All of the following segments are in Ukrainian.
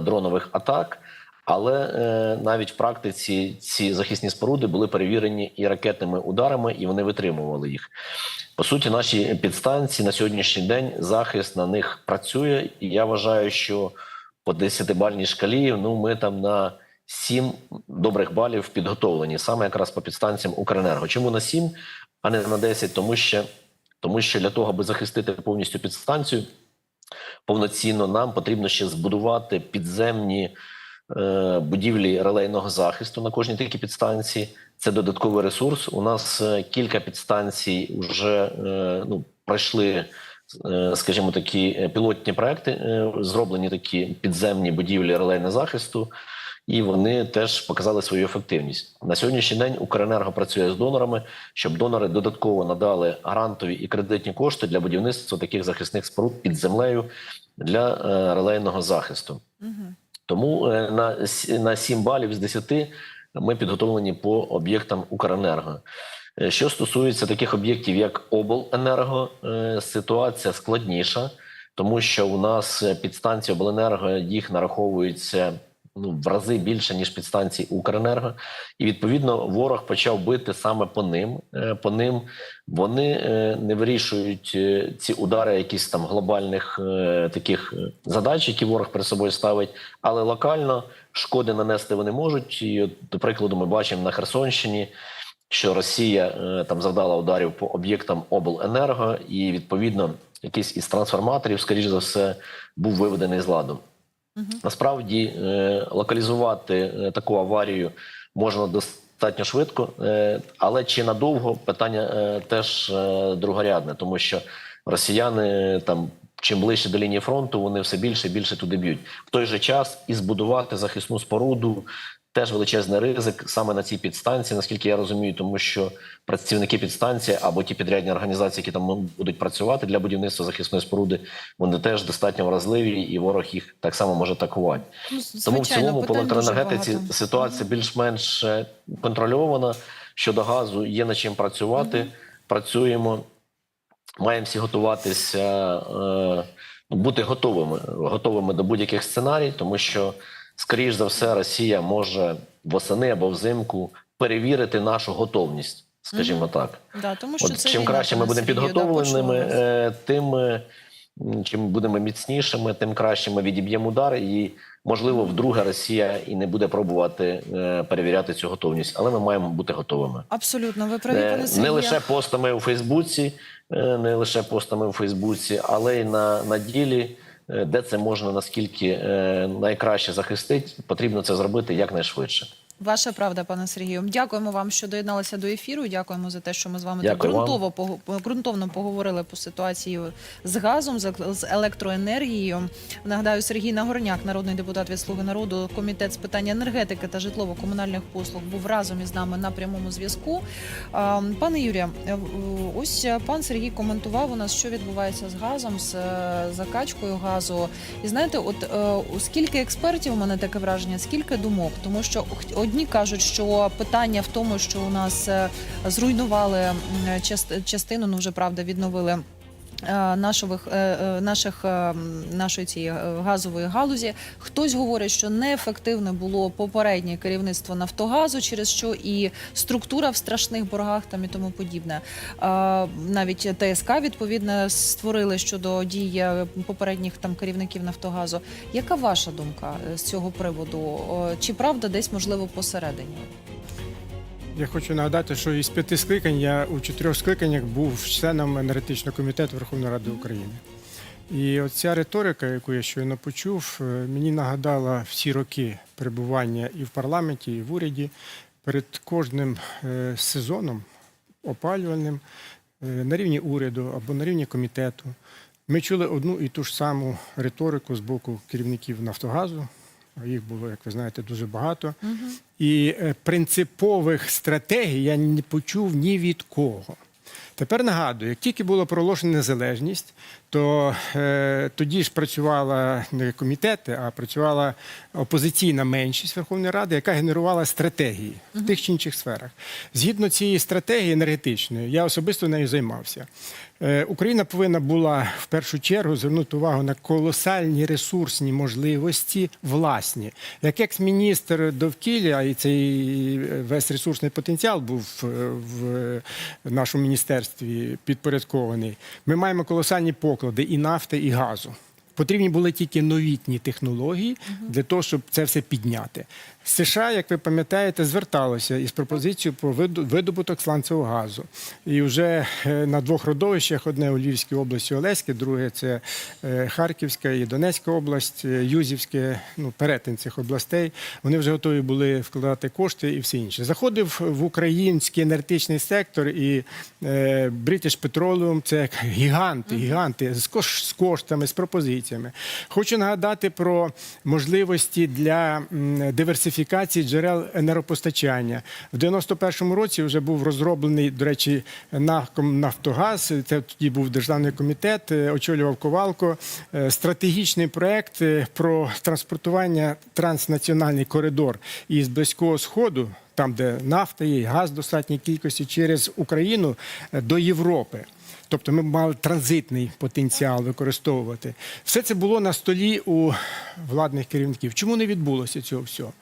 дронових атак. Але е, навіть в практиці ці захисні споруди були перевірені і ракетними ударами, і вони витримували їх. По суті, наші підстанції на сьогоднішній день захист на них працює, і я вважаю, що по 10-бальній шкалі ну ми там на 7 добрих балів підготовлені, саме якраз по підстанціям Укренерго. Чому на 7, а не на 10? Тому що, тому що для того, аби захистити повністю підстанцію повноцінно, нам потрібно ще збудувати підземні е, будівлі релейного захисту на кожній тільки підстанції. Це додатковий ресурс. У нас е, кілька підстанцій вже е, ну, пройшли, скажімо, такі пілотні проекти, зроблені такі підземні будівлі релейного захисту. І вони теж показали свою ефективність на сьогоднішній день. Укренерго працює з донорами, щоб донори додатково надали грантові і кредитні кошти для будівництва таких захисних споруд під землею для е, релейного захисту. Тому е, на, на 7 балів з 10 ми підготовлені по об'єктам Укренерго. Е, Що стосується таких об'єктів, як обленерго, ситуація складніша, тому що у нас підстанції обленерго їх нараховується ну, в рази більше ніж підстанції Укренерго, і відповідно ворог почав бити саме по ним. Е, По ним вони е, не вирішують е, ці удари якісь там глобальних таких задач, які ворог перед собою ставить, але локально шкоди нанести вони можуть. І, от, до прикладу, ми бачимо на Херсонщині. Що Росія там завдала ударів по об'єктам обленерго, і відповідно якийсь із трансформаторів, скоріш за все, був виведений з ладу. Насправді е, локалізувати е, таку аварію можна достатньо швидко, е, але чи надовго питання теж другорядне, тому що росіяни там. Чим ближче до лінії фронту, вони все більше і більше туди б'ють. В той же час і збудувати захисну споруду теж величезний ризик саме на цій підстанції, наскільки я розумію, тому що працівники підстанції або ті підрядні організації, які там будуть працювати для будівництва захисної споруди, вони теж достатньо вразливі, і ворог їх так само може атакувати. Ну, Тому в цілому по електроенергетиці ситуація більш-менш е, контрольована. Щодо газу є над чим працювати. Працюємо, маємо всі готуватися, е, бути готовими, готовими до будь-яких сценарій, тому що, скоріш за все, Росія може восени або взимку перевірити нашу готовність, скажімо так. Да, тому що От це чим краще ми будемо да, підготовленими, вас. е, тим е, чим будемо міцнішими, тим краще ми відіб'ємо удар. І можливо, вдруге Росія і не буде пробувати е, перевіряти цю готовність, але ми маємо бути готовими. Абсолютно, ви праві, пане Не лише постами у Фейсбуці, не лише постами у Фейсбуці, але й на, на ділі, де це можна наскільки е, найкраще захистити, потрібно це зробити якнайшвидше. Ваша правда, пане Сергію. Дякуємо вам, що доєдналися до ефіру. Дякуємо за те, що ми з вами Дякую так ґрунтово пого- ґрунтовно поговорили по ситуації з газом, з електроенергією. Нагадаю, Сергій Нагорняк, народний депутат від Слуги народу, комітет з питань енергетики та житлово-комунальних послуг, був разом із нами на прямому зв'язку. Пане Юрія, е, ось пан Сергій коментував у нас, що відбувається з газом, з е, закачкою газу. І знаєте, от е, скільки експертів у мене таке враження, скільки думок, тому що одні кажуть, що питання в тому, що у нас е, зруйнували частину, ну вже правда відновили. Е, Наших, е, е, наших нашої цієї газової галузі хтось говорить, що неефективне було попереднє керівництво Нафтогазу, через що і структура в страшних боргах там і тому подібне. Навіть ТСК відповідно створили щодо дій е, попередніх там керівників Нафтогазу. Яка ваша думка з цього приводу? Чи правда десь можливо посередині? Я хочу нагадати, що із п'яти скликань я у чотирьох скликаннях був членом енергетичного комітету Верховної Ради України. І оця риторика, яку я щойно почув, е, мені нагадала всі роки перебування і в парламенті, і в уряді. Перед кожним е, сезоном опалювальним е, на рівні уряду або на рівні комітету ми чули одну і ту ж саму риторику з боку керівників Нафтогазу. Їх було, як ви знаєте, дуже багато. І е, принципових стратегій я не почув ні від кого. Тепер нагадую, як тільки було проголошено незалежність, то е, тоді ж працювала не комітети, а працювала опозиційна меншість Верховної Ради, яка генерувала стратегії в тих чи інших сферах. Згідно цієї стратегії енергетичної, я особисто нею займався. Е, Україна повинна була в першу чергу звернути увагу на колосальні ресурсні можливості власні. Як екс-міністр довкілля, і цей весь ресурсний потенціал був е, в нашому міністерстві підпорядкований. Ми маємо колосальні поклади і нафти, і газу. Потрібні були тільки новітні технології для того, щоб це все підняти. США, як ви пам'ятаєте, зверталося із пропозицією про видобуток сланцевого газу. І вже е, на двох родовищах: одне у Львівській області Олеське, друге це е, Харківська і Донецька область, е, Юзівське, ну, перетин цих областей. Вони вже готові були вкладати кошти і все інше. Заходив в український енергетичний сектор і British Petroleum – це гіганти, гіганти з, коштами, з пропозиціями. Хочу нагадати про можливості для м, диверсифікації джерел енергопостачання. В 91-му році вже був розроблений, до речі, Нафтогаз. Це тоді був державний комітет, е, очолював Ковалко. е, Стратегічний проект е, про транспортування транснаціональний коридор із близького сходу, там де нафта є, газ достатній кількості через Україну до Європи. Тобто ми мали транзитний потенціал використовувати. Все це було на столі у владних керівників. Чому не відбулося цього всього?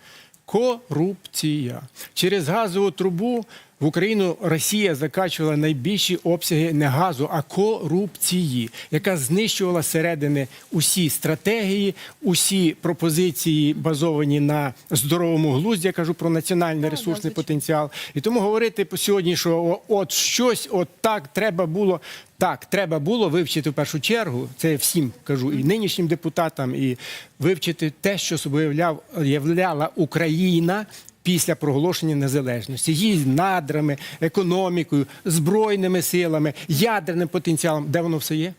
Корупція. Через газову трубу в Україну Росія закачувала найбільші обсяги не газу, а корупції, яка знищувала зсередини усі стратегії, усі пропозиції базовані на здоровому глузді. Я кажу про національний ресурсний потенціал. І тому говорити по сьогодні, що от щось, от так треба було. Так, треба було вивчити в першу чергу. Це всім кажу, і нинішнім депутатам, і вивчити те, що собою являв, являла Україна після проголошення незалежності, її надрами, економікою, збройними силами, ядерним потенціалом. Де воно все є?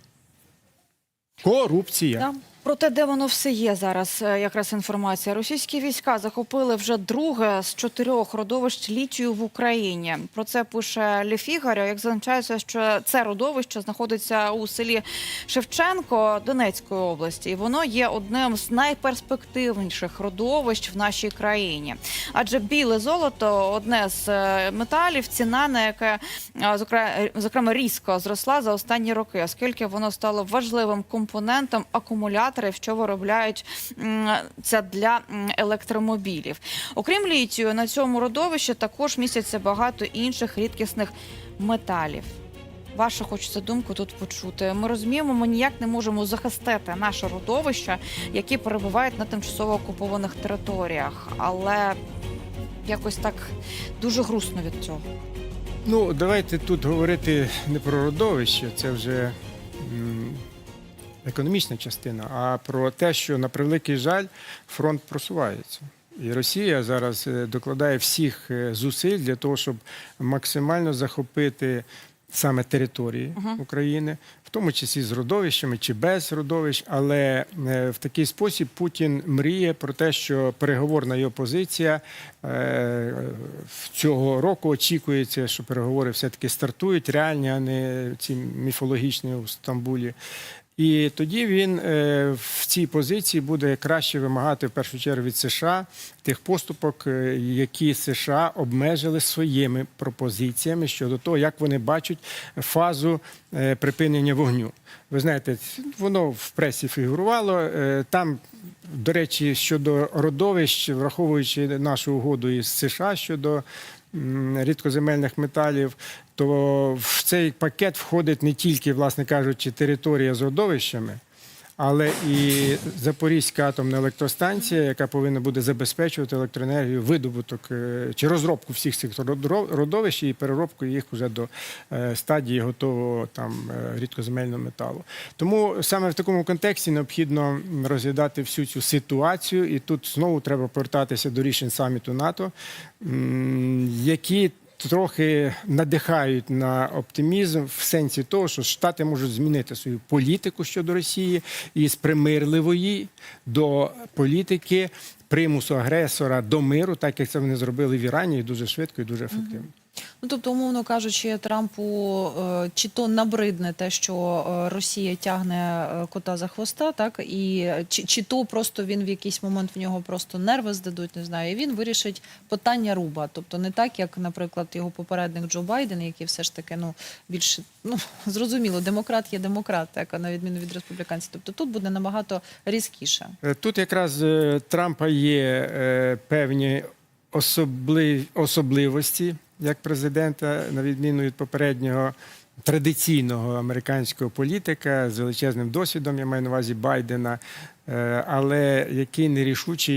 Корупція. Про те, де воно все є зараз, е, якраз інформація. Російські війська захопили вже друге з чотирьох родовищ літію в Україні. Про це пише Лефігар. Як зазначається, що це родовище знаходиться у селі Шевченко Донецької області, і воно є одним з найперспективніших родовищ в нашій країні. Адже біле золото одне з е, металів, ціна на яке е, зокрема різко зросла за останні роки, оскільки воно стало важливим компонентом акумуляторів, що виробляють це для електромобілів. Окрім літію, на цьому родовищі також містяться багато інших рідкісних металів. Вашу хочеться думку тут почути. Ми розуміємо, ми ніяк не можемо захистити наше родовище, які перебувають на тимчасово окупованих територіях, але якось так дуже грустно від цього. Ну, давайте тут говорити не про родовище, це вже економічна частина, а про те, що на превеликий жаль фронт просувається. І Росія зараз е, докладає всіх е, зусиль для того, щоб максимально захопити саме території України, в тому числі з родовищами чи без родовищ. Але е, в такий спосіб Путін мріє про те, що переговорна його позиція в цього року очікується, що переговори все-таки стартують реальні, а не ці міфологічні у Стамбулі. І тоді він е, в цій позиції буде краще вимагати в першу чергу від США тих поступок, е, які США обмежили своїми пропозиціями щодо того, як вони бачать фазу е, припинення вогню. Ви знаєте, воно в пресі фігурувало. Там, до речі, щодо родовищ, враховуючи нашу угоду із США щодо рідкоземельних металів, то в цей пакет входить не тільки, власне кажучи, територія з родовищами, але і Запорізька атомна електростанція, яка повинна буде забезпечувати електроенергію, видобуток е, чи розробку всіх цих родовищ і переробку їх вже до е, стадії готового там е, рідкоземельного металу. Тому саме в такому контексті необхідно розглядати всю цю ситуацію, і тут знову треба повертатися до рішень саміту НАТО, які трохи надихають на оптимізм в сенсі того, що Штати можуть змінити свою політику щодо Росії із примирливої до політики примусу агресора до миру, так як це вони зробили в Ірані, і дуже швидко і дуже ефективно. Ну тобто, умовно кажучи, Трампу е, чи то набридне те, що е, Росія тягне е, кота за хвоста, так і чи, чи то просто він в якийсь момент в нього просто нерви здадуть, не знаю, і він вирішить питання руба. Тобто не так, як, наприклад, його попередник Джо Байден, який все ж таки ну більше ну зрозуміло, демократ є демократ, так на відміну від республіканців. Тобто тут буде набагато різкіше. Тут якраз Трампа є певні особли- особливості як президента, на відміну від попереднього традиційного американського політика з величезним досвідом, я маю на увазі Байдена, е, але який нерішучий